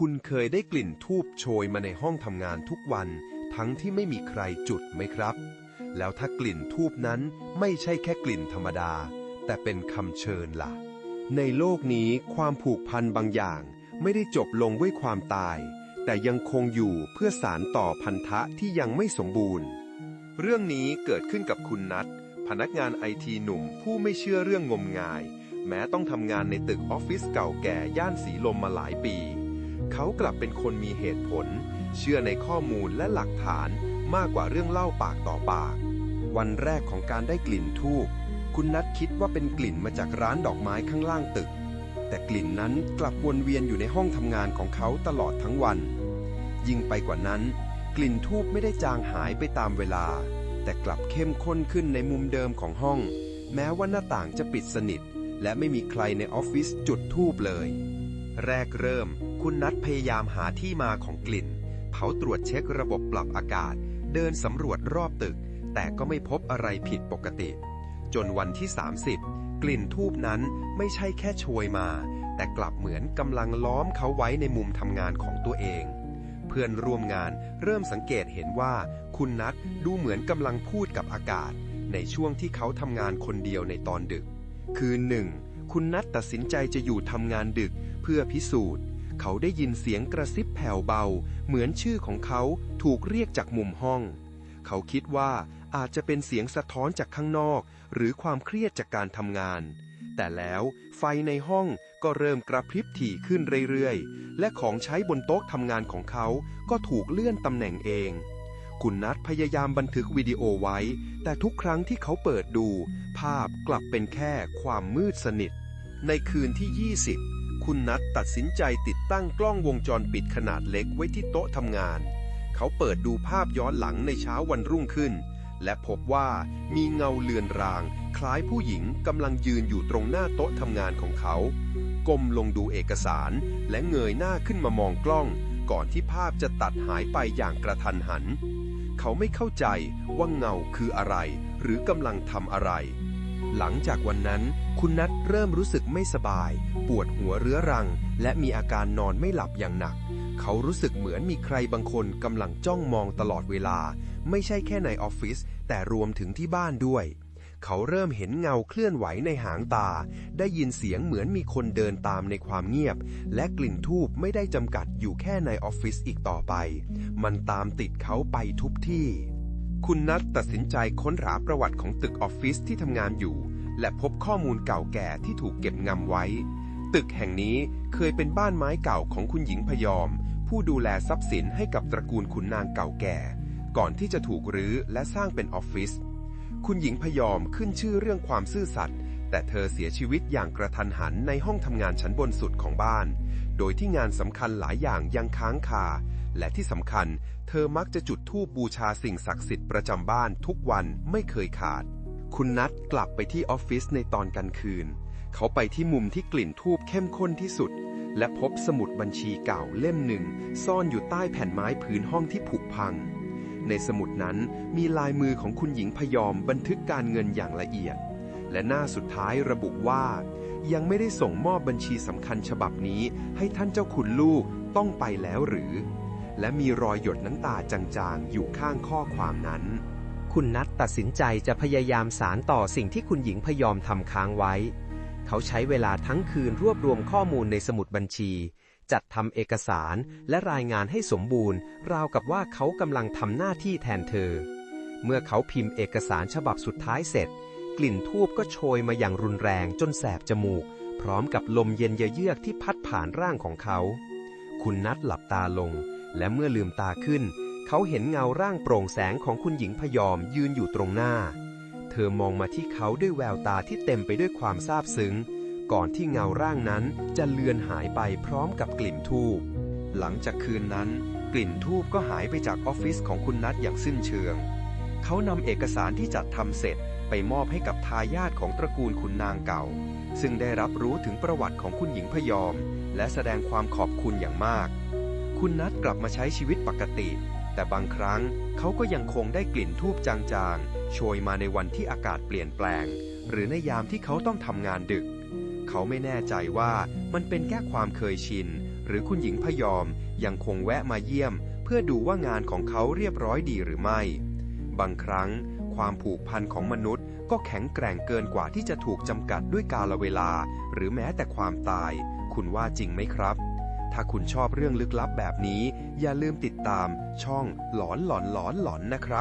คุณเคยได้กลิ่นทูบโชยมาในห้องทำงานทุกวัน ทั้งที่ไม่มีใครจุดไหมครับ แล้วถ้ากลิ่นทูบนั้นไม่ใช่แค่กลิ่นธรรมดา แต่เป็นคำเชิญล่ะ ในโลกนี้ความผูกพันบางอย่าง ไม่ได้จบลงด้วยความตาย แต่ยังคงอยู่เพื่อสารต่อพันธะที่ยังไม่สมบูรณ์ เรื่องนี้เกิดขึ้นกับคุณนัทพนักงานไอทีหนุ่มผู้ไม่เชื่อเรื่องงมงาย แม้ต้องทำงานในตึกออฟฟิศเก่าแก่ย่านสีลมมาหลายปี เขากลับเป็นคนมีเหตุผล เชื่อในข้อมูลและหลักฐานมากกว่าเรื่องเล่าปากต่อปาก วันแรกของการได้กลิ่นทูบคุณนัทคิดว่าเป็นกลิ่นมาจากร้านดอกไม้ข้างล่างตึก แต่กลิ่นนั้นกลับวนเวียนอยู่ในห้องทำงานของเขาตลอดทั้งวัน ยิ่งไปกว่านั้น กลิ่นทูบไม่ได้จางหายไปตามเวลา แต่กลับเข้มข้นขึ้นในมุมเดิมของห้อง แม้ว่าหน้าต่างจะปิดสนิท และไม่มีใครในออฟฟิศจุดทูบเลย แรกเริ่ม คุณนัทพยายามหาที่มาของกลิ่น เขาตรวจเช็คระบบปรับอากาศ เดินสำรวจรอบตึก แต่ก็ไม่พบอะไรผิดปกติ จนวันที่ 30 กลิ่นทูบนั้นไม่ใช่แค่โชยมา แต่กลับเหมือนกำลังล้อมเขาไว้ในมุมทำงานของตัวเอง เพื่อนร่วมงานเริ่มสังเกตเห็นว่า คุณนัทดูเหมือนกำลังพูดกับอากาศ ในช่วงที่เขาทำงานคนเดียวในตอนดึก คือหนึ่งคุณนัทตัดสินใจจะอยู่ทำงานดึกเพื่อพิสูจน์ เขาได้ยินเสียงกระซิบแผ่วเบา เหมือนชื่อของเขาถูกเรียกจากมุมห้อง เขาคิดว่าอาจจะเป็นเสียงสะท้อนจากข้างนอก หรือความเครียดจากการทำงาน แต่แล้วไฟในห้องก็เริ่มกระพริบถี่ขึ้นเรื่อยๆ และของใช้บนโต๊ะทำงานของเขาก็ถูกเลื่อนตำแหน่งเอง คุณนัทพยายามบันทึกวิดีโอไว้ แต่ทุกครั้งที่เขาเปิดดู ภาพกลับเป็นแค่ความมืดสนิท ในคืนที่ 20 คุณนัทตัดสินใจติดตั้งกล้องวงจรปิดขนาดเล็กไว้ที่โต๊ะทำงาน เขาเปิดดูภาพย้อนหลังในเช้าวันรุ่งขึ้น และพบว่ามีเงาเลือนราง คล้ายผู้หญิงกำลังยืนอยู่ตรงหน้าโต๊ะทำงานของเขาก้มลงดูเอกสาร และเงยหน้าขึ้นมามองกล้อง ก่อนที่ภาพจะตัดหายไปอย่างกระทันหัน เขาไม่เข้าใจว่าเงาคืออะไร หรือกำลังทำอะไร หลังจากวันนั้น คุณนัทเริ่มรู้สึกไม่สบาย ปวดหัวเรื้อรัง และมีอาการนอนไม่หลับอย่างหนัก เขารู้สึกเหมือนมีใครบางคนกำลังจ้องมองตลอดเวลา ไม่ใช่แค่ในออฟฟิศแต่รวมถึงที่บ้านด้วย เขาเริ่มเห็นเงาเคลื่อนไหวในหางตา ได้ยินเสียงเหมือนมีคนเดินตามในความเงียบ และกลิ่นทูบไม่ได้จำกัดอยู่แค่ในออฟฟิศอีกต่อไป มันตามติดเขาไปทุกที่ คุณนัทตัดสินใจค้นหาประวัติของตึกออฟฟิศที่ทำงานอยู่ และพบข้อมูลเก่าแก่ที่ถูกเก็บงำไว้ ตึกแห่งนี้เคยเป็นบ้านไม้เก่าของคุณหญิงพยอม ผู้ดูแลทรัพย์สินให้กับตระกูลขุนนางเก่าแก่ ก่อนที่จะถูกรื้อและสร้างเป็นออฟฟิศคุณหญิงพยอมขึ้นชื่อเรื่องความซื่อสัตย์แต่เธอเสียชีวิตอย่างกระทันหันในห้องทำงานชั้นบนสุดของบ้าน โดยที่งานสำคัญหลายอย่างยังค้างคา และที่สำคัญ เธอมักจะจุดธูปบูชาสิ่งศักดิ์สิทธิ์ประจำบ้านทุกวันไม่เคยขาด คุณนัทกลับไปที่ออฟฟิศในตอนกลางคืน เขาไปที่มุมที่กลิ่นทูบเข้มข้นที่สุด และพบสมุดบัญชีเก่าเล่มหนึ่ง ซ่อนอยู่ใต้แผ่นไม้พื้นห้องที่ผุพัง ในสมุดนั้นมีลายมือของคุณหญิงพยอมบันทึกการเงินอย่างละเอียด และหน้าสุดท้ายระบุว่ายังไม่ได้ส่งมอบบัญชีสำคัญฉบับนี้ให้ท่านเจ้าคุณลูกต้องไปแล้วหรือ และมีรอยหยดน้ำตาจางๆ อยู่ข้างข้อความนั้น คุณนัทตัดสินใจจะพยายามสารต่อสิ่งที่คุณหญิงพยอมทำค้างไว้ เขาใช้เวลาทั้งคืนรวบรวมข้อมูลในสมุดบัญชี จัดทำเอกสารและรายงานให้สมบูรณ์ ราวกับว่าเขากำลังทำหน้าที่แทนเธอ เมื่อเขาพิมพ์เอกสารฉบับสุดท้ายเสร็จ กลิ่นทูบก็โชยมาอย่างรุนแรงจนแสบจมูก พร้อมกับลมเย็นเยือกที่พัดผ่านร่างของเขา คุณนัทหลับตาลง และเมื่อลืมตาขึ้น เขาเห็นเงาร่างโปร่งแสงของคุณหญิงพยอมยืนอยู่ตรงหน้า เธอมองมาที่เขาด้วยแววตาที่เต็มไปด้วยความซาบซึ้ง ก่อนที่เงาร่างนั้นจะเลือนหายไปพร้อมกับกลิ่นทูบหลังจากคืนนั้น กลิ่นทูบก็หายไปจากออฟฟิศของคุณนัทอย่างสิ้นเชิง เขานำเอกสารที่จัดทำเสร็จไปมอบให้กับทายาทของตระกูลคุณนางเก่า ซึ่งได้รับรู้ถึงประวัติของคุณหญิงพยอม และแสดงความขอบคุณอย่างมาก คุณนัทกลับมาใช้ชีวิตปกติ แต่บางครั้งเขาก็ยังคงได้กลิ่นทูบจางๆ โชยมาในวันที่อากาศเปลี่ยนแปลง หรือในยามที่เขาต้องทำงานดึก เขาไม่แน่ใจว่ามันเป็นแค่ความเคยชิน หรือคุณหญิงพยอมยังคงแวะมาเยี่ยม เพื่อดูว่างานของเขาเรียบร้อยดีหรือไม่ บางครั้ง ความผูกพันของมนุษย์ ก็แข็งแกร่งเกินกว่าที่จะถูกจำกัดด้วยกาลเวลา หรือแม้แต่ความตาย คุณว่าจริงไหมครับ ถ้าคุณชอบเรื่องลึกลับแบบนี้ อย่าลืมติดตามช่องหลอนหลอนหลอนหลอนนะครับ